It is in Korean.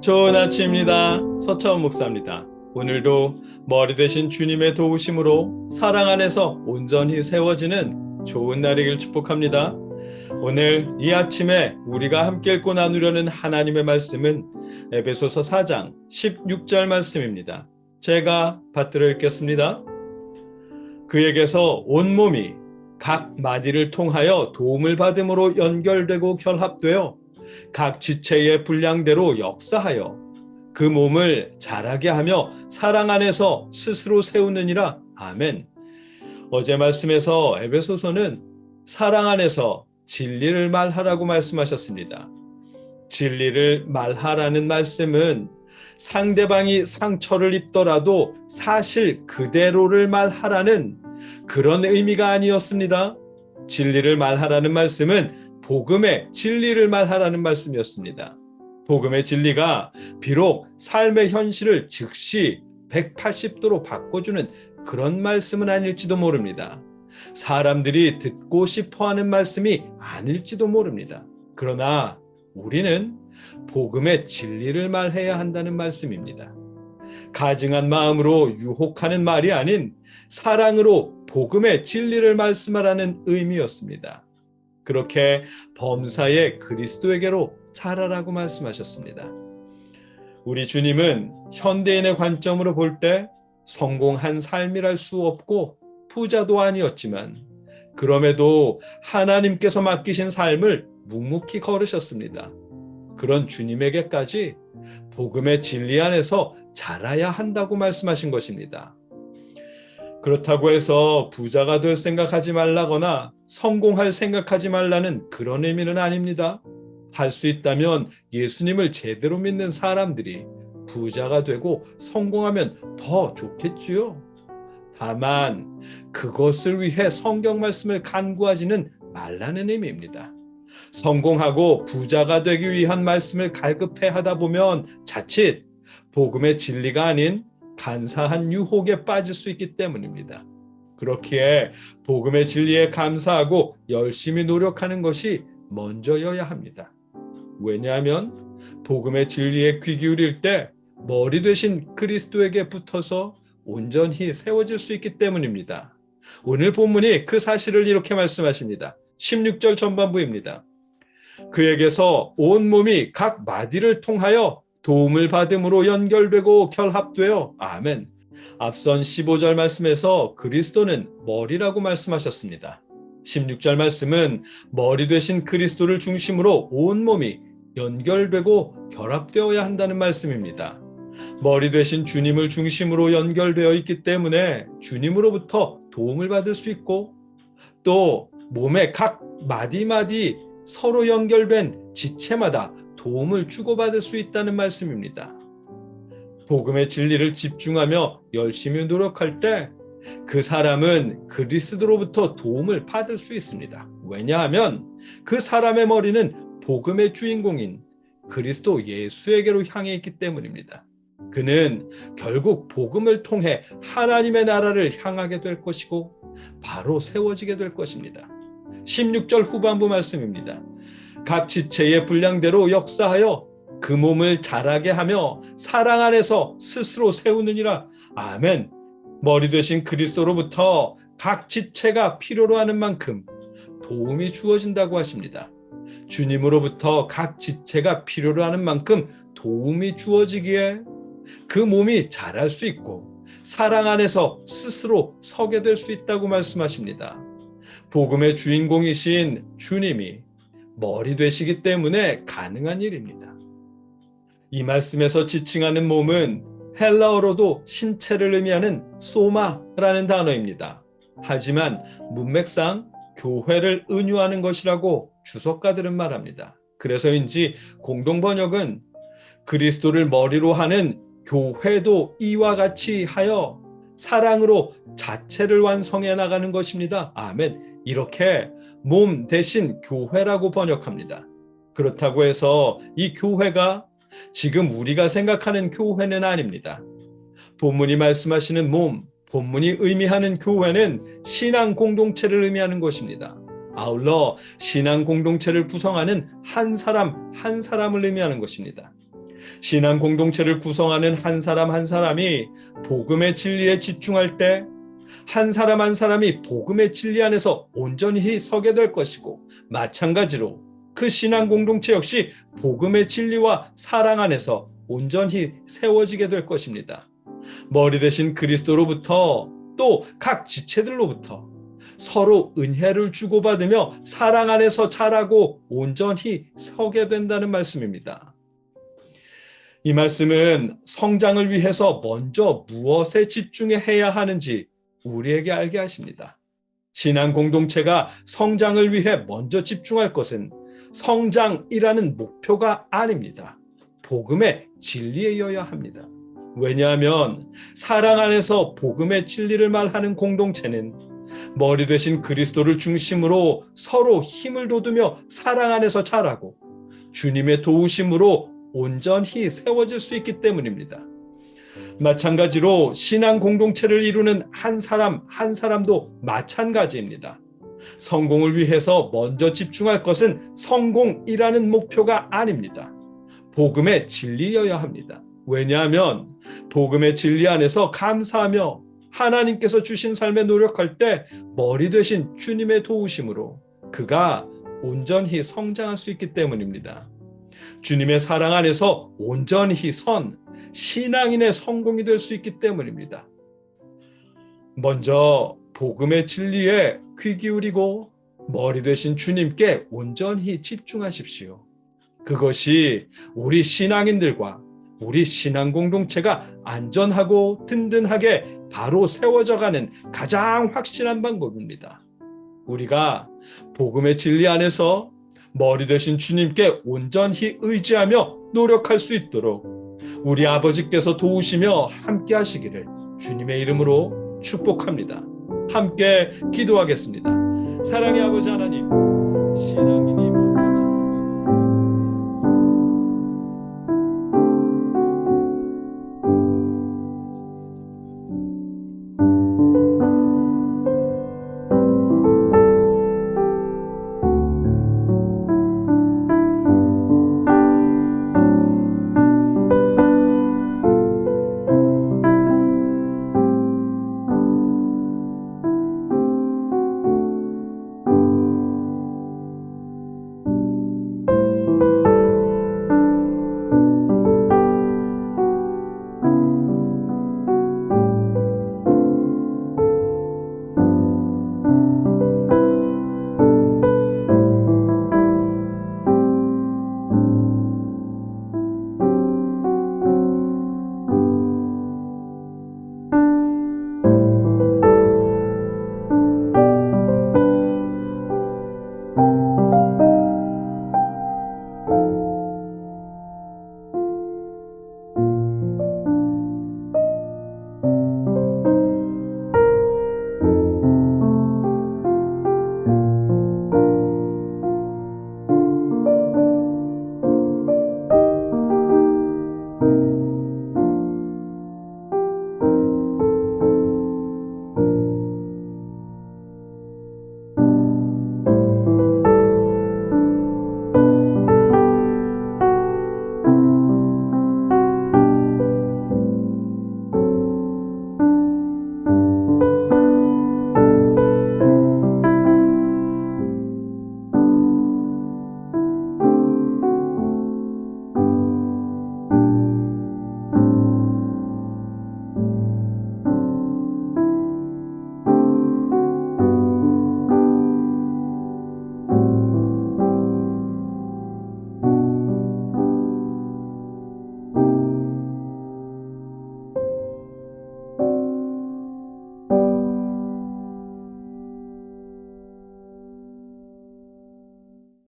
좋은 아침입니다. 서차원 목사입니다. 오늘도 머리 대신 주님의 도우심으로 사랑 안에서 온전히 세워지는 좋은 날이길 축복합니다. 오늘 이 아침에 우리가 함께 읽고 나누려는 하나님의 말씀은 에베소서 4장 16절 말씀입니다. 제가 받들어 읽겠습니다. 그에게서 온 몸이 각 마디를 통하여 도움을 받음으로 연결되고 결합되어 각 지체의 분량대로 역사하여 그 몸을 자라게 하며 사랑 안에서 스스로 세우느니라. 아멘. 어제 말씀에서 에베소서는 사랑 안에서 진리를 말하라고 말씀하셨습니다. 진리를 말하라는 말씀은 상대방이 상처를 입더라도 사실 그대로를 말하라는 그런 의미가 아니었습니다. 진리를 말하라는 말씀은 복음의 진리를 말하라는 말씀이었습니다. 복음의 진리가 비록 삶의 현실을 즉시 180도로 바꿔주는 그런 말씀은 아닐지도 모릅니다. 사람들이 듣고 싶어 하는 말씀이 아닐지도 모릅니다. 그러나 우리는 복음의 진리를 말해야 한다는 말씀입니다. 가증한 마음으로 유혹하는 말이 아닌 사랑으로 복음의 진리를 말씀하라는 의미였습니다. 그렇게 범사의 그리스도에게로 자라라고 말씀하셨습니다. 우리 주님은 현대인의 관점으로 볼 때 성공한 삶이랄 수 없고 부자도 아니었지만 그럼에도 하나님께서 맡기신 삶을 묵묵히 걸으셨습니다. 그런 주님에게까지 복음의 진리 안에서 자라야 한다고 말씀하신 것입니다. 그렇다고 해서 부자가 될 생각하지 말라거나 성공할 생각하지 말라는 그런 의미는 아닙니다. 할 수 있다면 예수님을 제대로 믿는 사람들이 부자가 되고 성공하면 더 좋겠지요. 다만 그것을 위해 성경 말씀을 간구하지는 말라는 의미입니다. 성공하고 부자가 되기 위한 말씀을 갈급해 하다 보면 자칫 복음의 진리가 아닌 간사한 유혹에 빠질 수 있기 때문입니다. 그렇기에 복음의 진리에 감사하고 열심히 노력하는 것이 먼저여야 합니다. 왜냐하면 복음의 진리에 귀 기울일 때 머리 되신 그리스도에게 붙어서 온전히 세워질 수 있기 때문입니다. 오늘 본문이 그 사실을 이렇게 말씀하십니다. 16절 전반부입니다. 그에게서 온 몸이 각 마디를 통하여 도움을 받음으로 연결되고 결합되어 아멘. 앞선 15절 말씀에서 그리스도는 머리라고 말씀하셨습니다. 16절 말씀은 머리 되신 그리스도를 중심으로 온 몸이 연결되고 결합되어야 한다는 말씀입니다. 머리 되신 주님을 중심으로 연결되어 있기 때문에 주님으로부터 도움을 받을 수 있고 또 몸의 각 마디마디 서로 연결된 지체마다 도움을 주고받을 수 있다는 말씀입니다. 복음의 진리를 집중하며 열심히 노력할 때 그 사람은 그리스도로부터 도움을 받을 수 있습니다. 왜냐하면 그 사람의 머리는 복음의 주인공인 그리스도 예수에게로 향해 있기 때문입니다. 그는 결국 복음을 통해 하나님의 나라를 향하게 될 것이고 바로 세워지게 될 것입니다. 16절 후반부 말씀입니다. 각 지체의 분량대로 역사하여 그 몸을 자라게 하며 사랑 안에서 스스로 세우느니라. 아멘. 머리 되신 그리스도로부터 각 지체가 필요로 하는 만큼 도움이 주어진다고 하십니다. 주님으로부터 각 지체가 필요로 하는 만큼 도움이 주어지기에 그 몸이 자랄 수 있고 사랑 안에서 스스로 서게 될 수 있다고 말씀하십니다. 복음의 주인공이신 주님이 머리 되시기 때문에 가능한 일입니다. 이 말씀에서 지칭하는 몸은 헬라어로도 신체를 의미하는 소마라는 단어입니다. 하지만 문맥상 교회를 은유하는 것이라고 주석가들은 말합니다. 그래서인지 공동 번역은 그리스도를 머리로 하는 교회도 이와 같이 하여 사랑으로 자체를 완성해 나가는 것입니다. 아멘. 이렇게 몸 대신 교회라고 번역합니다. 그렇다고 해서 이 교회가 지금 우리가 생각하는 교회는 아닙니다. 본문이 말씀하시는 몸, 본문이 의미하는 교회는 신앙 공동체를 의미하는 것입니다. 아울러 신앙 공동체를 구성하는 한 사람 한 사람을 의미하는 것입니다. 신앙 공동체를 구성하는 한 사람 한 사람이 복음의 진리에 집중할 때 한 사람 한 사람이 복음의 진리 안에서 온전히 서게 될 것이고 마찬가지로 그 신앙 공동체 역시 복음의 진리와 사랑 안에서 온전히 세워지게 될 것입니다. 머리 대신 그리스도로부터 또 각 지체들로부터 서로 은혜를 주고받으며 사랑 안에서 자라고 온전히 서게 된다는 말씀입니다. 이 말씀은 성장을 위해서 먼저 무엇에 집중해야 하는지 우리에게 알게 하십니다. 신앙 공동체가 성장을 위해 먼저 집중할 것은 성장이라는 목표가 아닙니다. 복음의 진리여야 합니다. 왜냐하면 사랑 안에서 복음의 진리를 말하는 공동체는 머리 대신 그리스도를 중심으로 서로 힘을 돋우며 사랑 안에서 자라고 주님의 도우심으로 온전히 세워질 수 있기 때문입니다. 마찬가지로 신앙 공동체를 이루는 한 사람 한 사람도 마찬가지입니다. 성공을 위해서 먼저 집중할 것은 성공이라는 목표가 아닙니다. 복음의 진리여야 합니다. 왜냐하면 복음의 진리 안에서 감사하며 하나님께서 주신 삶에 노력할 때 머리 되신 주님의 도우심으로 그가 온전히 성장할 수 있기 때문입니다. 주님의 사랑 안에서 온전히 선 신앙인의 성공이 될 수 있기 때문입니다. 먼저 복음의 진리에 귀 기울이고 머리 되신 주님께 온전히 집중하십시오. 그것이 우리 신앙인들과 우리 신앙 공동체가 안전하고 든든하게 바로 세워져 가는 가장 확실한 방법입니다. 우리가 복음의 진리 안에서 머리 되신 주님께 온전히 의지하며 노력할 수 있도록 우리 아버지께서 도우시며 함께 하시기를 주님의 이름으로 축복합니다. 함께 기도하겠습니다. 사랑의 아버지 하나님.